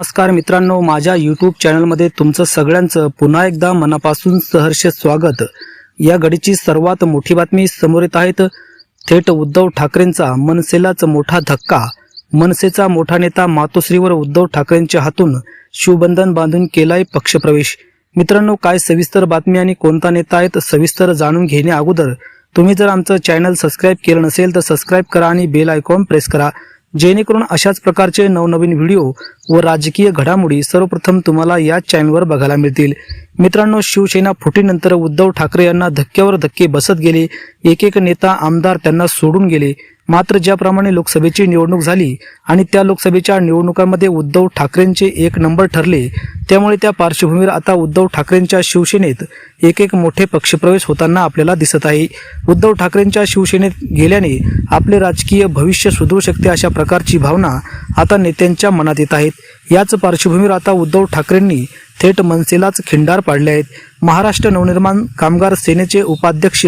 नमस्कार मित्रांनो माझ्या यूट्यूब चॅनलमध्ये तुमचं सगळ्यांचं पुन्हा एकदा मनापासून सहर्ष स्वागत. या घडीची सर्वात मोठी बातमी समोर येत आहेत. थेट उद्धव ठाकरेंचा मनसेलाच मोठा धक्का. मनसेचा मोठा नेता मातोश्रीवर उद्धव ठाकरेंच्या हातून शिवबंधन बांधून केलाय पक्षप्रवेश. मित्रांनो काय सविस्तर बातमी आणि कोणता नेता आहेत सविस्तर जाणून घेण्या अगोदर तुम्ही जर आमचं चॅनल सबस्क्राईब केलं नसेल तर सबस्क्राईब करा आणि बेल आयकॉन प्रेस करा. जेणेकरून अशाच प्रकारचे नवनवीन व्हिडिओ व राजकीय घडामोडी सर्वप्रथम तुम्हाला या चॅनलवर बघायला मिळतील. मित्रांनो शिवसेना फुटीनंतर उद्धव ठाकरे यांना धक्क्यावर धक्के बसत गेले. एक एक नेता आमदार त्यांना सोडून गेले. मात्र ज्याप्रमाणे लोकसभेची निवडणूक झाली आणि त्या लोकसभेच्या निवडणुकांमध्ये उद्धव ठाकरेंचे एक नंबर ठरले त्यामुळे त्या पार्श्वभूमीवर आता उद्धव ठाकरेंच्या शिवसेनेत एक एक मोठे पक्षप्रवेश होताना आपल्याला दिसत आहे. उद्धव ठाकरेंच्या शिवसेनेत गेल्याने आपले राजकीय भविष्य सुधरू शकते अशा प्रकारची भावना आता नेत्यांच्या मनात येत आहेत. याच पार्श्वभूमीवर आता उद्धव ठाकरेंनी थेट मनसेलाच खिंडार पाडले आहेत. महाराष्ट्र नवनिर्माण कामगार सेनेचे उपाध्यक्ष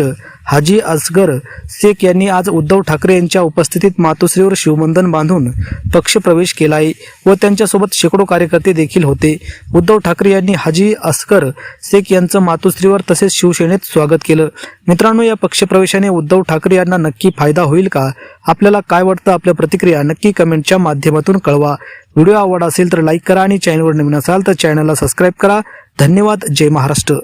हाजी असगर शेख यांनी आज उद्धव ठाकरे यांच्या उपस्थितीत मातोश्रीवर शिवबंधन बांधून पक्षप्रवेश केला आहे व त्यांच्यासोबत शेकडो कार्यकर्ते देखील होते. उद्धव ठाकरे यांनी हाजी असगर शेख यांचं मातोश्रीवर तसेच शिवसेनेत स्वागत केलं. मित्रांनो या पक्षप्रवेशाने उद्धव ठाकरे यांना नक्की फायदा होईल का? आपल्याला काय वाटतं? आपल्या प्रतिक्रिया नक्की कमेंटच्या माध्यमातून कळवा. व्हिडिओ आवड असेल तर लाईक करा आणि चॅनलवर नवीन असाल तर चॅनलला सबस्क्राईब करा. धन्यवाद. जय महाराष्ट्र.